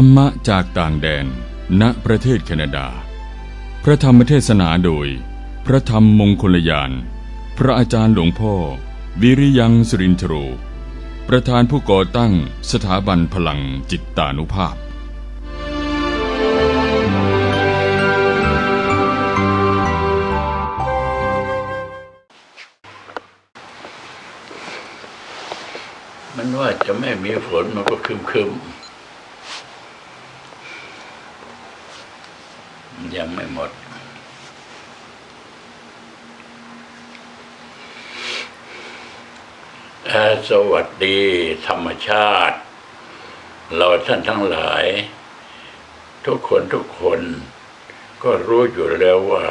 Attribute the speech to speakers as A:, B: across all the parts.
A: รรมะจากต่างแดน ณ ประเทศแคนาดา พระธรรมเทศนาโดย พระธรรมมงคลยาน พระอาจารย์หลวงพ่อ วิริยังสรินทโร ประธานผู้ก่อตั้งสถาบันพลังจิตตานุภาพ
B: มันว่าจะไม่มีฝนมันก็คึมๆ ยังไม่หมด สวัสดีธรรมชาติ เราท่านทั้งหลาย ทุกคนทุกคนก็รู้อยู่แล้วว่า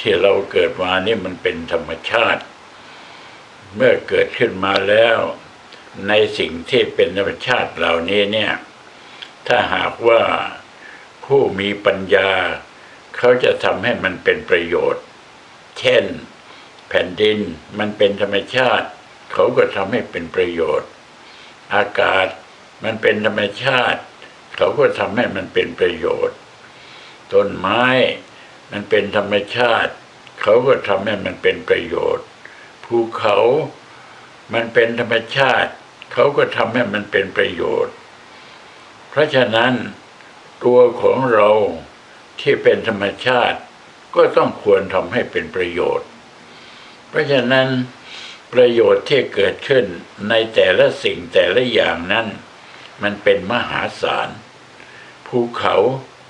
B: ที่เราเกิดมานี่มันเป็นธรรมชาติ เมื่อเกิดขึ้นมาแล้ว ในสิ่งที่เป็นธรรมชาติเหล่านี้เนี่ย ถ้าหากว่าผู้มีปัญญา เขาจะทำให้มันเป็นประโยชน์ เช่น แผ่นดินมันเป็นธรรมชาติ เขาก็ทำให้เป็นประโยชน์ อากาศมันเป็นธรรมชาติ เขาก็ทำให้มันเป็นประโยชน์ ต้นไม้มันเป็นธรรมชาติ เขาก็ทำให้มันเป็นประโยชน์ ภูเขา มันเป็นธรรมชาติ เขาก็ทำให้มันเป็นประโยชน์ เพราะฉะนั้นตัวของเรา ที่เป็นธรรมชาติ ก็ต้องควรทำให้เป็นประโยชน์ เพราะฉะนั้นประโยชน์ที่เกิดขึ้นในแต่ละสิ่งแต่ละอย่างนั้น มันเป็นมหาศาลภูเขา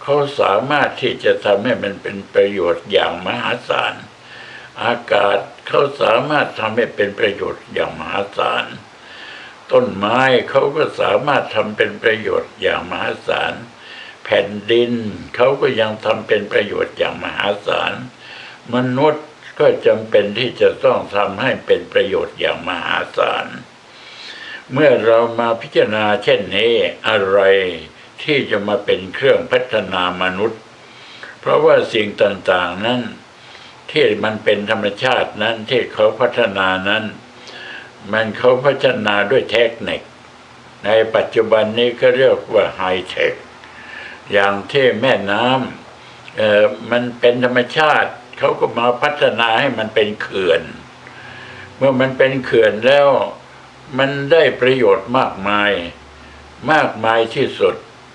B: เขาสามารถที่จะทำให้มันเป็นประโยชน์อย่างมหาศาลอากาศเขาสามารถทำให้เป็นประโยชน์อย่างมหาศาลต้นไม้เขาก็สามารถทำเป็นประโยชน์อย่างมหาศาล ผ่นดินเขาก็ยังทำเป็นประโยชน์อย่างมหาศาล มนุษย์ก็จำเป็นที่จะต้องทำให้เป็นประโยชน์อย่างมหาศาล เมื่อเรามาพิจารณาเช่นนี้อะไรที่จะมาเป็นเครื่องพัฒนามนุษย์ เพราะว่าสิ่งต่างๆนั้น ที่มันเป็นธรรมชาตินั้นที่เขาพัฒนานั้น มันเขาพัฒนาด้วยเทคนิค ในปัจจุบันนี้ก็เรียกว่าไฮเทค อย่างที่แม่น้ำเอ่อมันเป็นธรรมชาติเขาก็มาพัฒนาให้มันเป็นเขื่อน เมื่อมันเป็นเขื่อนแล้ว มันได้ประโยชน์มากมาย มากมายที่สุด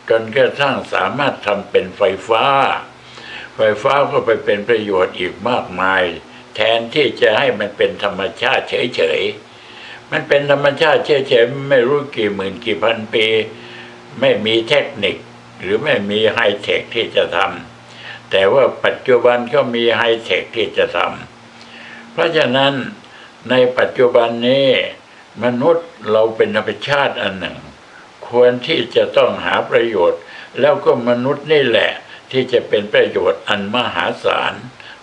B: จนกระทั่งสามารถทำเป็นไฟฟ้า ไฟฟ้าก็ไปเป็นประโยชน์อีกมากมาย แทนที่จะให้มันเป็นธรรมชาติเฉยๆ มันเป็นธรรมชาติเฉยๆไม่รู้กี่หมื่นกี่พันปี ไม่มีเทคนิค หรือไม่มีไฮเทคที่จะทำแต่ว่าปัจจุบันก็มีไฮเทคที่จะทำเพราะฉะนั้นในปัจจุบันนี้มนุษย์เราเป็นธรรมชาติอันหนึ่ง ควรที่จะต้องหาประโยชน์ แล้วก็มนุษย์นี่แหละ ที่จะเป็นประโยชน์อันมหาศาล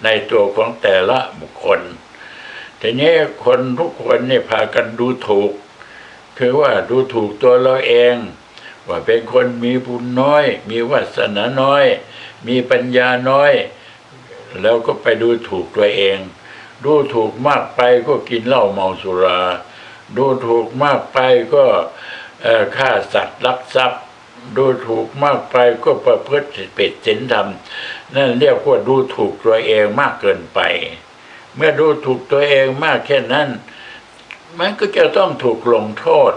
B: ในตัวของแต่ละบุคคลทีนี้คนทุกคนนี่พากันดูถูก คือว่าดูถูกตัวเราเอง ว่าเป็นคนมีบุญน้อย มีวาสนาน้อย มีปัญญาน้อย แล้วก็ไปดูถูกตัวเอง ดูถูกมากไปก็กินเหล้าเมาสุรา ดูถูกมากไปก็ฆ่าสัตว์ลักทรัพย์ ดูถูกมากไปก็ประพฤติผิดศีลธรรม นั่นเรียกว่าดูถูกตัวเองมากเกินไป เมื่อดูถูกตัวเองมากแค่นั้น มันก็จะต้องถูกลงโทษ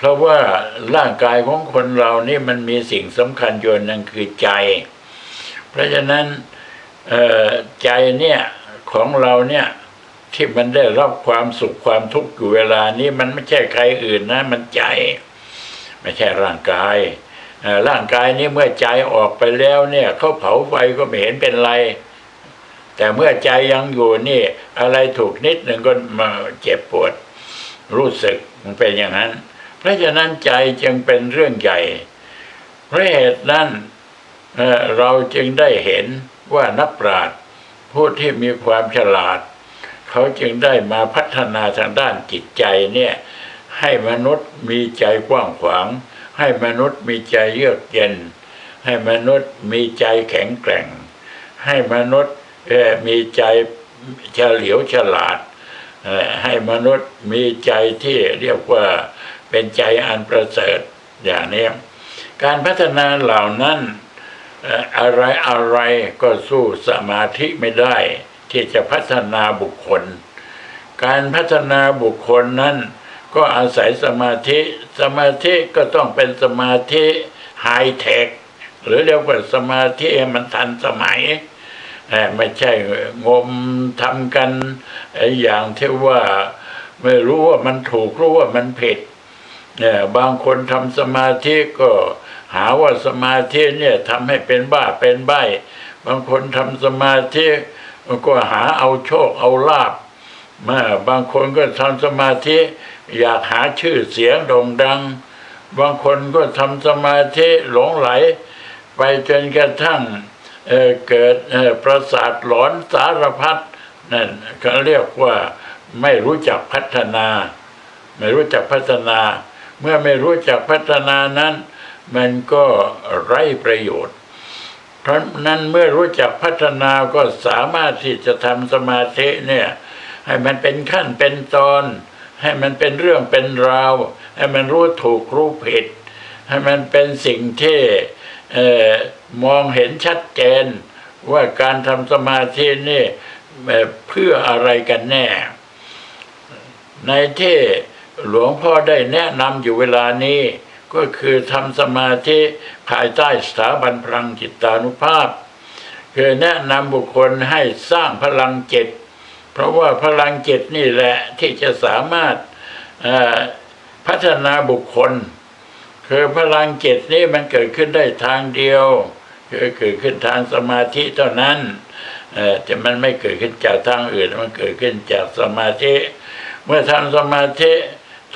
B: เพราะว่าร่างกายของคนเรานี่มันมีสิ่งสำคัญอยู่นั่นคือใจ เพราะฉะนั้นใจเนี่ยของเราเนี่ยที่มันได้รับความสุขความทุกข์อยู่เวลานี้มันไม่ใช่ใครอื่นนะ มันใจ ไม่ใช่ร่างกายร่างกายนี้เมื่อใจออกไปแล้วเนี่ยเขาเผาไฟก็ไม่เห็นเป็นไร แต่เมื่อใจยังอยู่นี่ อะไรถูกนิดหนึ่งก็มาเจ็บปวด รู้สึกมันเป็นอย่างนั้น เพราะฉะนั้นใจจึงเป็นเรื่องใหญ่เพราะเหตุนั้นเราจึงได้เห็นว่านักปราชญ์ผู้ที่มีความฉลาด เขาจึงได้มาพัฒนาทางด้านจิตใจเนี่ยให้มนุษย์มีใจกว้างขวาง ให้มนุษย์มีใจเยือกเย็น ให้มนุษย์มีใจแข็งแกร่ง ให้มนุษย์มีใจเฉลียวฉลาด ให้มนุษย์มีใจที่เรียกว่า เป็นใจอันประเสริฐอย่างนี้ การพัฒนาเหล่านั้นอะไรอะไรก็สู้สมาธิไม่ได้ ที่จะพัฒนาบุคคล การพัฒนาบุคคลนั้น ก็อาศัยสมาธิ สมาธิก็ต้องเป็นสมาธิไฮเทคหรือเรียกว่าสมาธิมันทันสมัยเอ่ไม่ใช่งมทำกันไอ้อย่างที่ว่าไม่รู้ว่ามันถูกรู้ว่ามันผิด เนี่ยบางคนทำสมาธิก็หาว่าสมาธิเนี่ยทำให้เป็นบ้าเป็นใบ บางคนทำสมาธิก็หาเอาโชคเอาลาบมาบางคนก็ทำสมาธิ อยากหาชื่อเสียงโด่งดัง บางคนก็ทำสมาธิหลงไหล ไปจนกระทั่งเเกิดประสาทหลอนสารพัดนั่นเขาเรียกว่าไม่รู้จักพัฒนา ไม่รู้จักพัฒนา เมื่อไม่รู้จักพัฒนานั้น มันก็ไร้ประโยชน์ เพราะนั้นเมื่อรู้จักพัฒนาก็สามารถที่จะทำสมาธิเนี่ย ให้มันเป็นขั้นเป็นตอน ให้มันเป็นเรื่องเป็นราว ให้มันรู้ถูกรู้ผิด ให้มันเป็นสิ่งที่เออมองเห็นชัดเจน ว่าการทำสมาธินี่เพื่ออะไรกันแน่ ในที่ หลวงพ่อได้แนะนำอยู่เวลานี้ ก็คือทำสมาธิภายใต้สถาบันพลังจิตานุภาพ คือแนะนำบุคคลให้สร้างพลังจิตเพราะว่าพลังจิตนี่แหละที่จะสามารถพัฒนาบุคคล คือพลังจิตนี่มันเกิดขึ้นได้ทางเดียวคือเกิดขึ้นทางสมาธิเท่านั้นแต่มันไม่เกิดขึ้นจากทางอื่นมันเกิดขึ้นจากสมาธิ เมื่อทำสมาธิ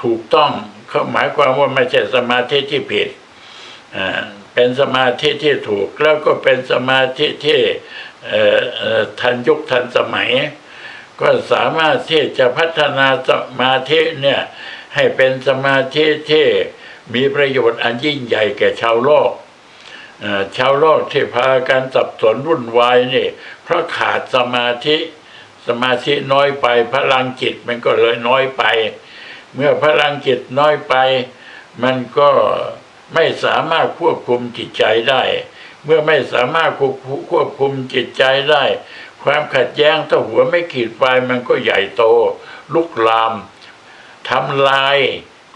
B: ถูกต้องเขาหมายความว่าไม่ใช่สมาธิที่ผิดอ่าเป็นสมาธิที่ถูกแล้วก็เป็นสมาธิที่เอ่อทันยุคทันสมัย ก็สามารถที่จะพัฒนาสมาธิเนี่ยให้เป็นสมาธิที่มีประโยชน์อันยิ่งใหญ่แก่ชาวโลกอ่อชาวโลกที่พากันสับสนวุ่นวายนี่เพราะขาดสมาธิสมาธิน้อยไปพลังจิตมันก็เลยน้อยไป เมื่อพลังจิตน้อยไป มันก็ไม่สามารถควบคุมจิตใจได้ เมื่อไม่สามารถควบคุมจิตใจได้ ความขัดแย้งถ้าหัวไม่ขีดไฟมันก็ใหญ่โต ลุกลามทำลาย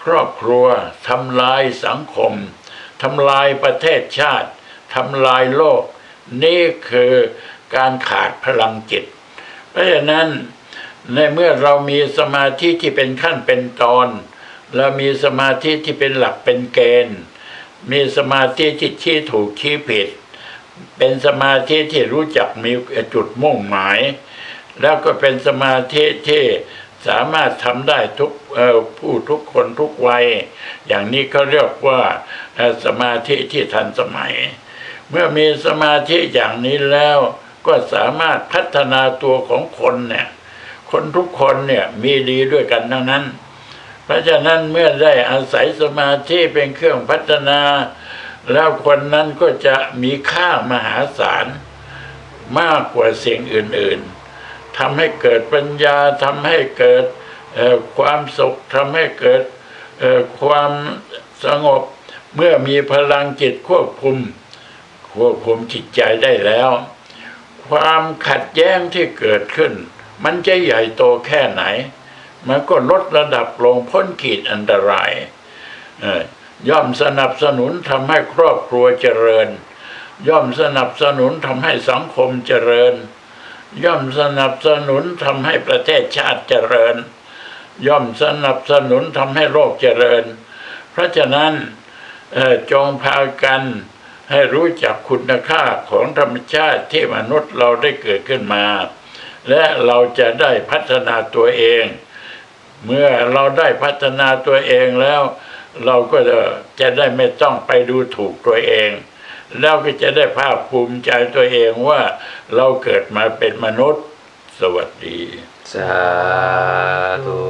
B: ครอบครัวทำลายสังคมทำลายประเทศชาติทำลายโลก นี่คือการขาดพลังจิต เพราะฉะนั้น ในเมื่อเรามีสมาธิที่เป็นขั้นเป็นตอน เรามีสมาธิที่เป็นหลักเป็นเกณฑ์ มีสมาธิที่ชี้ถูกชี้ผิด เป็นสมาธิที่รู้จักมีจุดมุ่งหมาย แล้วก็เป็นสมาธิที่สามารถทำได้ทุกผู้ทุกคนทุกวัย อย่างนี้เขาเรียกว่าสมาธิที่ทันสมัย เมื่อมีสมาธิอย่างนี้แล้วก็สามารถพัฒนาตัวของคนเนี่ย คนทุกคนเนี่ยมีดีด้วยกันทั้งนั้น เพราะฉะนั้นเมื่อได้อาศัยสมาธิเป็นเครื่องพัฒนา แล้วคนนั้นก็จะมีค่ามหาศาลมากกว่าสิ่งอื่น ๆทำให้เกิดปัญญาทำให้เกิดความสุขทำให้เกิดความสงบเมื่อมีพลังจิตควบคุม ควบคุมจิตใจได้แล้ว ความขัดแย้งที่เกิดขึ้น มันจะใหญ่โตแค่ไหน มันก็ลดระดับลงพ้นขีดอันตรายย่อมสนับสนุนทำให้ครอบครัวเจริญ ย่อมสนับสนุนทำให้สังคมเจริญ ย่อมสนับสนุนทำให้ประเทศชาติเจริญ ย่อมสนับสนุนทำให้โลกเจริญ เพราะฉะนั้นจงพากันให้รู้จักคุณค่าของธรรมชาติที่มนุษย์เราได้เกิดขึ้นมา และเราจะได้พัฒนาตัวเอง เมื่อเราได้พัฒนาตัวเองแล้ว เราก็จะจะได้ไม่ต้องไปดูถูกตัวเอง แล้วก็จะได้ภาคภูมิใจตัวเองว่าเราเกิดมาเป็นมนุษย์ สวัสดี
C: สาธุ